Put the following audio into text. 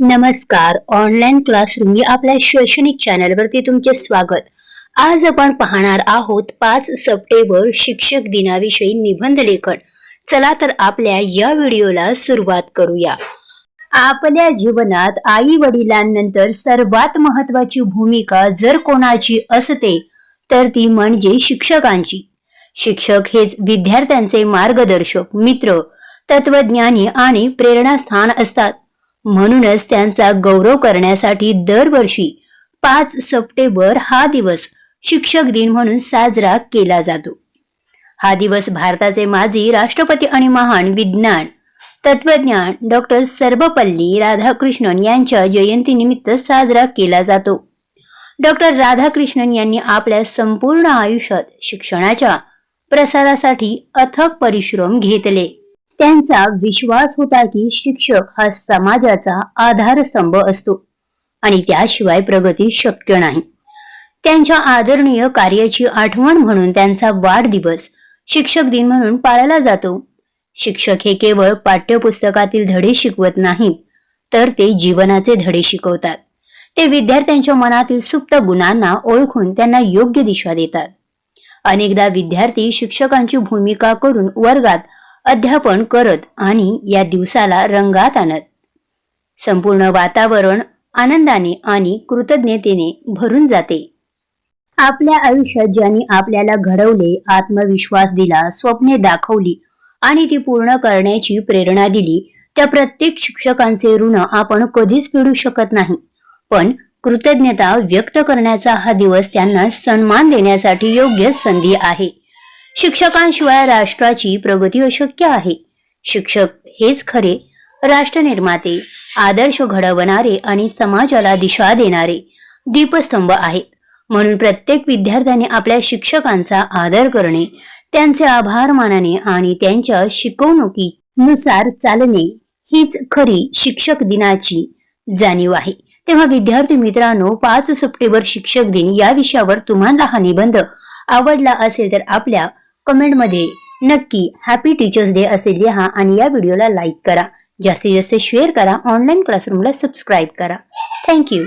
नमस्कार. Online classroom या आपल्या शैक्षणिक चॅनलवरती तुमचे स्वागत. आज आपण पाहणार आहोत पाच सप्टेंबर शिक्षक दिनाविषयी निबंध लेखन. चला तर आपल्या या व्हिडिओला सुरुवात करूया. आपल्या जीवनात आई वडिलांनंतर सर्वात महत्वाची भूमिका जर कोणाची असते तर ती म्हणजे शिक्षकांची. शिक्षक हेच विद्यार्थ्यांचे मार्गदर्शक मित्र तत्वज्ञानी आणि प्रेरणास्थान असतात. म्हणूनच त्यांचा गौरव करण्यासाठी दरवर्षी पाच सप्टेंबर हा दिवस शिक्षक दिन म्हणून साजरा केला जातो. हा दिवस भारताचे माजी राष्ट्रपती आणि महान विज्ञान तत्वज्ञान डॉक्टर सर्वपल्ली राधाकृष्णन यांच्या जयंतीनिमित्त साजरा केला जातो. डॉक्टर राधाकृष्णन यांनी आपल्या संपूर्ण आयुष्यात शिक्षणाच्या प्रसारासाठी अथक परिश्रम घेतले. त्यांचा विश्वास होता की शिक्षक हा समाजाचा आधारस्तंभ असतो आणि त्याशिवाय प्रगती शक्य नाही. त्यांच्या आदरणीय कार्याची आठवण म्हणून त्यांचा वाढदिवस शिक्षक दिन म्हणून पाळला जातो. शिक्षक हे केवळ पाठ्यपुस्तकातील धडे शिकवत नाहीत तर ते जीवनाचे धडे शिकवतात. ते विद्यार्थ्यांच्या मनातील सुप्त गुणांना ओळखून त्यांना योग्य दिशा देतात. अनेकदा विद्यार्थी शिक्षकांची भूमिका करून वर्गात अध्यापन करत आणि या दिवसाला रंगात आणत. संपूर्ण वातावरण आनंदाने आणि कृतज्ञतेने भरून जाते. आपल्या आयुष्यात ज्यांनी आपल्याला घडवले आत्मविश्वास दिला स्वप्ने दाखवली आणि ती पूर्ण करण्याची प्रेरणा दिली त्या प्रत्येक शिक्षकांचे ऋण आपण कधीच फेडू शकत नाही. पण कृतज्ञता व्यक्त करण्याचा हा दिवस त्यांना सन्मान देण्यासाठी योग्य संधी आहे. शिक्षकांशिवाय राष्ट्राची प्रगती अशक्य आहे. शिक्षक हेच खरे राष्ट्रनिर्माते आदर्श घडवणारे आणि समाजाला दिशा देणारे दीपस्तंभ आहेत. म्हणून प्रत्येक विद्यार्थ्याने आपल्या शिक्षकांचा आदर करणे त्यांचे आभार मानणे आणि त्यांच्या शिकवणुकीनुसार चालणे हीच खरी शिक्षक दिनाची जाणीव आहे. तेव्हा विद्यार्थी मित्रांनो पाच सप्टेंबर शिक्षक दिन या विषयावर तुम्हाला हा निबंध आवडला असेल तर आपल्या कमेंटमध्ये नक्की हॅपी टीचर्स डे असे लिहा आणि या व्हिडिओला लाईक करा. जास्तीत जास्त शेअर करा. ऑनलाईन क्लासरूमला सबस्क्राईब करा. Thank you